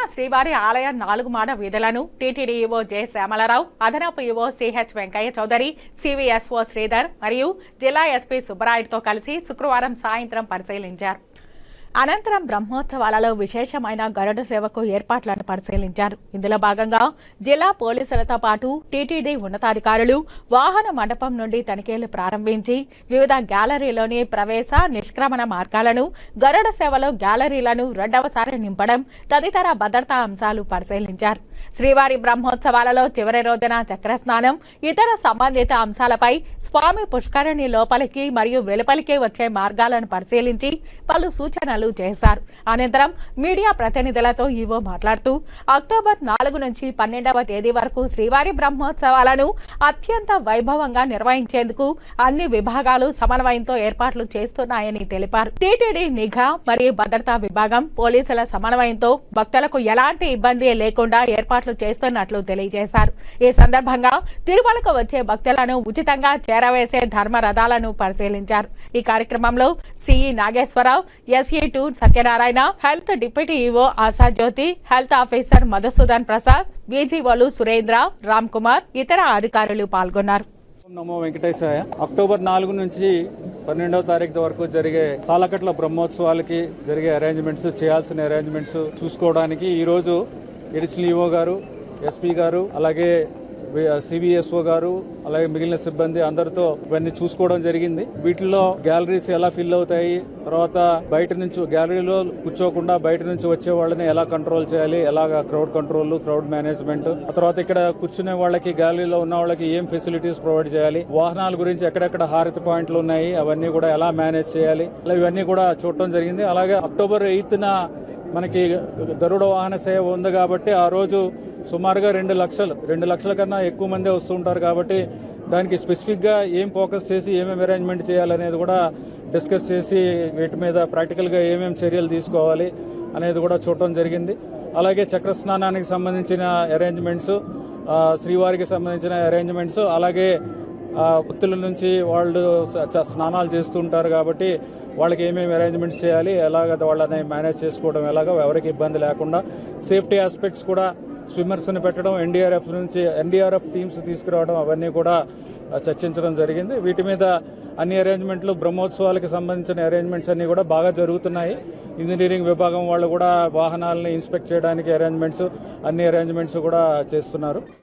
తిరుమల శ్రీవారి ఆలయ నాలుగు మాడ వీధులను టీటీడీ ఈవో జె శ్యామలరావు అదనపు EO CH Venkaiah Chowdary CVSO Sridhar మరియు జిల్లా ఎస్పీ సుబ్బరాయుడుతో కలిసి శుక్రవారం సాయంత్రం పరిశీలించారు. అనంతరం బ్రహ్మోత్సవాలలో విశేషమైన గరుడ సేవకు ఏర్పాట్లను పరిశీలించారు. ఇందులో భాగంగా జిల్లా పోలీసులతో పాటు టీటీడీ ఉన్నతాధికారులు వాహన మండపం నుండి తనిఖీలు ప్రారంభించి వివిధ గ్యాలరీలోని ప్రవేశ నిష్క్రమణ మార్గాలను గరుడ సేవలో గ్యాలరీలను రెండవసారి నింపడం తదితర భద్రతా అంశాలు పరిశీలించారు. శ్రీవారి బ్రహ్మోత్సవాలలో చివరి రోజున చక్రస్నానం ఇతర సంబంధిత అంశాలపై స్వామి పుష్కరిణి లోపలికి మరియు వెలుపలికి వచ్చే మార్గాలను పరిశీలించి పలు సూచనలు చేశారు. అనంతరం మీడియా ప్రతినిధులతో ఈవో మాట్లాడుతూ అక్టోబర్ నాలుగు నుంచి పన్నెండవ తేదీ వరకు శ్రీవారి బ్రహ్మోత్సవాలను అత్యంత వైభవంగా నిర్వహించేందుకు అన్ని విభాగాలు సమన్వయంతో ఏర్పాట్లు చేస్తున్నాయని తెలిపారు. టీటీడీ నిఘా మరియు భద్రతా విభాగం పోలీసుల సమన్వయంతో భక్తులకు ఎలాంటి ఇబ్బంది లేకుండా ఏర్పాట్లు చేస్తున్నట్లు తెలియజేశారు. ఈ సందర్భంగా తిరుమలకు వచ్చే భక్తులను ఉచితంగా చేరవేసే ధర్మ రథాలను పరిశీలించారు. ఈ కార్యక్రమంలో CE Nageswararao SE two Satyanarayana health deputy EO Ashajyothi health officer Madhusudan Prasad బీజీఓలు Surendra Ram Kumar ఇతర అధికారులు పాల్గొన్నారు. నమో వెంకటేశాయ. అక్టోబర్ నాలుగు నుంచి పన్నెండవ తారీఖు వరకు జరిగే సాలకట్ల బ్రహ్మోత్సవాలకి జరిగే అరేంజ్మెంట్స్ చేయాల్సిన అరేంజ్మెంట్స్ చూసుకోవడానికి ఈ రోజు ఎడిషనల్ ఈఓ గారు ఎస్పీ గారు అలాగే సిబిఎస్ఓ గారు అలాగే మిగిలిన సిబ్బంది అందరితో ఇవన్నీ చూసుకోవడం జరిగింది. వీటిలో గ్యాలరీస్ ఎలా ఫిల్ అవుతాయి తర్వాత బయట నుంచి గ్యాలరీలో కూర్చోకుండా బయట నుంచి వచ్చే వాళ్ళని ఎలా కంట్రోల్ చేయాలి ఎలాగ క్రౌడ్ కంట్రోల్ క్రౌడ్ మేనేజ్మెంట్ ఆ తర్వాత ఇక్కడ కూర్చునే వాళ్ళకి గ్యాలరీలో ఉన్న వాళ్ళకి ఏం ఫెసిలిటీస్ ప్రొవైడ్ చేయాలి వాహనాల గురించి ఎక్కడెక్కడ హారతి పాయింట్లు ఉన్నాయి అవన్నీ కూడా ఎలా మేనేజ్ చేయాలి అలా ఇవన్నీ కూడా చూడటం జరిగింది. అలాగే అక్టోబర్ ఎయిత్న మనకి గరుడ వాహన సేవ ఉంది కాబట్టి ఆ రోజు సుమారుగా రెండు లక్షలు. రెండు లక్షల కన్నా ఎక్కువ మందే వస్తుంటారు కాబట్టి దానికి స్పెసిఫిక్గా ఏం ఫోకస్ చేసి ఏమేమి అరేంజ్మెంట్ చేయాలనేది కూడా డిస్కస్ చేసి వీటి మీద ప్రాక్టికల్గా ఏమేమి చర్యలు తీసుకోవాలి అనేది కూడా చూడటం జరిగింది. అలాగే చక్ర స్నానానికి సంబంధించిన అరేంజ్మెంట్స్ శ్రీవారికి సంబంధించిన అరేంజ్మెంట్స్ అలాగే భక్తుల నుంచి వాళ్ళు చ- స్నానాలు చేస్తుంటారు కాబట్టి వాళ్ళకి ఏమేమి అరేంజ్మెంట్స్ చేయాలి ఎలాగ వాళ్ళని మేనేజ్ చేసుకోవడం ఎలాగో ఎవరికి ఇబ్బంది లేకుండా సేఫ్టీ ఆస్పెక్ట్స్ కూడా స్విమ్మర్స్ని పెట్టడం ఎన్డీఆర్ఎఫ్ నుంచి ఎన్డీఆర్ఎఫ్ టీమ్స్ తీసుకురావడం అవన్నీ కూడా చర్చించడం జరిగింది. వీటి మీద అన్ని అరేంజ్మెంట్లు బ్రహ్మోత్సవాలకు సంబంధించిన అరేంజ్మెంట్స్ అన్నీ కూడా బాగా జరుగుతున్నాయి. ఇంజనీరింగ్ విభాగం వాళ్ళు కూడా వాహనాలని ఇన్స్పెక్ట్ చేయడానికి అరేంజ్మెంట్స్ అన్ని అరేంజ్మెంట్స్ కూడా చేస్తున్నారు.